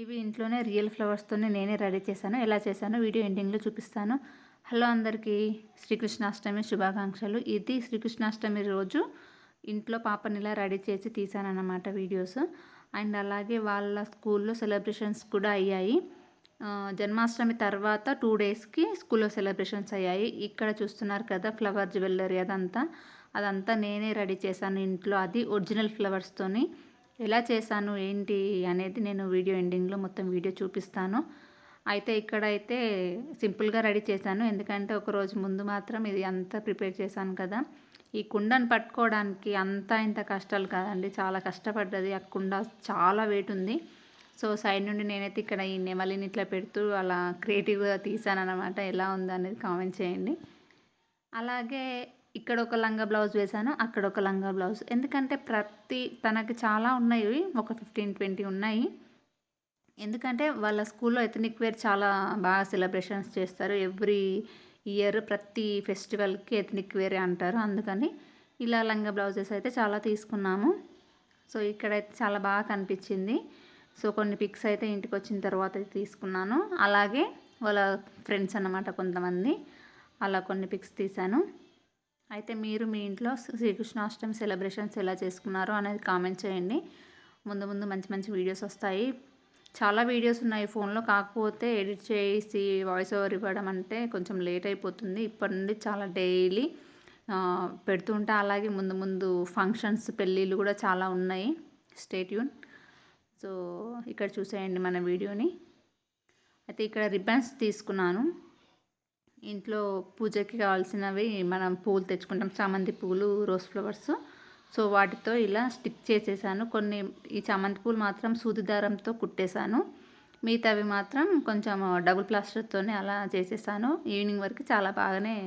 ఇవి ఇంట్లోనే రియల్ ఫ్లవర్స్తోనే నేనే రెడీ చేశాను. ఎలా చేశానో వీడియో ఎండింగ్లో చూపిస్తాను. హలో అందరికీ శ్రీకృష్ణాష్టమి శుభాకాంక్షలు. ఇది శ్రీకృష్ణాష్టమి రోజు ఇంట్లో పాపని ఇలా రెడీ చేసి తీశానన్నమాట వీడియోస్. అండ్ అలాగే వాళ్ళ స్కూల్లో సెలబ్రేషన్స్ కూడా అయ్యాయి. జన్మాష్టమి తర్వాత టూ డేస్కి స్కూల్లో సెలబ్రేషన్స్ అయ్యాయి. ఇక్కడ చూస్తున్నారు కదా ఫ్లవర్ జ్యువెలరీ అదంతా. అదంతా నేనే రెడీ చేశాను ఇంట్లో. అది ఒరిజినల్ ఫ్లవర్స్తోని ఎలా చేశాను ఏంటి అనేది నేను వీడియో ఎండింగ్లో మొత్తం వీడియో చూపిస్తాను. అయితే ఇక్కడైతే సింపుల్గా రెడీ చేశాను. ఎందుకంటే ఒకరోజు ముందు మాత్రం ఇది అంతా ప్రిపేర్ చేశాను కదా. ఈ కుండను పట్టుకోవడానికి అంతా ఇంత కష్టాలు కాదండి. చాలా కష్టపడ్డది. ఆ కుండ చాలా వెయిట్ ఉంది. సో సైడ్ నుండి నేనైతే ఇక్కడ ఈ నెమలిని ఇట్లా పెడుతూ అలా క్రియేటివ్గా తీసాను అనమాట ఎలా ఉందనేది అనేది కామెంట్ చేయండి. అలాగే ఇక్కడ ఒక లంగా బ్లౌజ్ వేశాను అక్కడ ఒక లంగా బ్లౌజ్. ఎందుకంటే ప్రతి తనకి చాలా ఉన్నాయి ఒక ఫిఫ్టీన్ ట్వంటీ ఉన్నాయి. ఎందుకంటే వాళ్ళ స్కూల్లో ఎథనిక్ వేర్ చాలా బాగా సెలబ్రేషన్స్ చేస్తారు. ఎవ్రీ ఇయర్ ప్రతి ఫెస్టివల్కి ఎథనిక్ వేర్ అంటారు. అందుకని ఇలా లంగా బ్లౌజెస్ అయితే చాలా తీసుకున్నాము. సో ఇక్కడైతే చాలా బాగా కనిపించింది. సో కొన్ని పిక్స్ అయితే ఇంటికి వచ్చిన తర్వాత తీసుకున్నాను. అలాగే వాళ్ళ ఫ్రెండ్స్ అన్నమాట కొంతమంది. అలా కొన్ని పిక్స్ తీశాను. అయితే మీరు మీ ఇంట్లో శ్రీకృష్ణాష్టమి సెలబ్రేషన్స్ ఎలా చేసుకున్నారో అనేది కామెంట్ చేయండి. ముందు ముందు మంచి మంచి వీడియోస్ వస్తాయి. చాలా వీడియోస్ ఉన్నాయి. ఫోన్లో కాకపోతే ఎడిట్ చేసి వాయిస్ ఓవర్ ఇవ్వడం అంటే కొంచెం లేట్ అయిపోతుంది. ఇప్పటి నుండి చాలా డైలీ పెడుతుంటే అలాగే ముందు ముందు ఫంక్షన్స్ పెళ్ళిళ్ళు కూడా చాలా ఉన్నాయి. స్టేట్యూన్ సో ఇక్కడ చూసేయండి మన వీడియోని. అయితే ఇక్కడ రిబ్బన్స్ తీసుకున్నాను. ఇంట్లో పూజకి కావాల్సినవి మనం పూలు తెచ్చుకుంటాం. చామంతి పూలు రోజ్ ఫ్లవర్స్ సో వాటితో ఇలా స్టిక్ చేసేసాను. కొన్ని ఈ చామంతి పూలు మాత్రం సూది దారంతో కుట్టేశాను. మిగతావి మాత్రం కొంచెం డబుల్ ప్లాస్టర్తోనే అలా చేసేసాను. ఈవినింగ్ వరకు చాలా బాగానే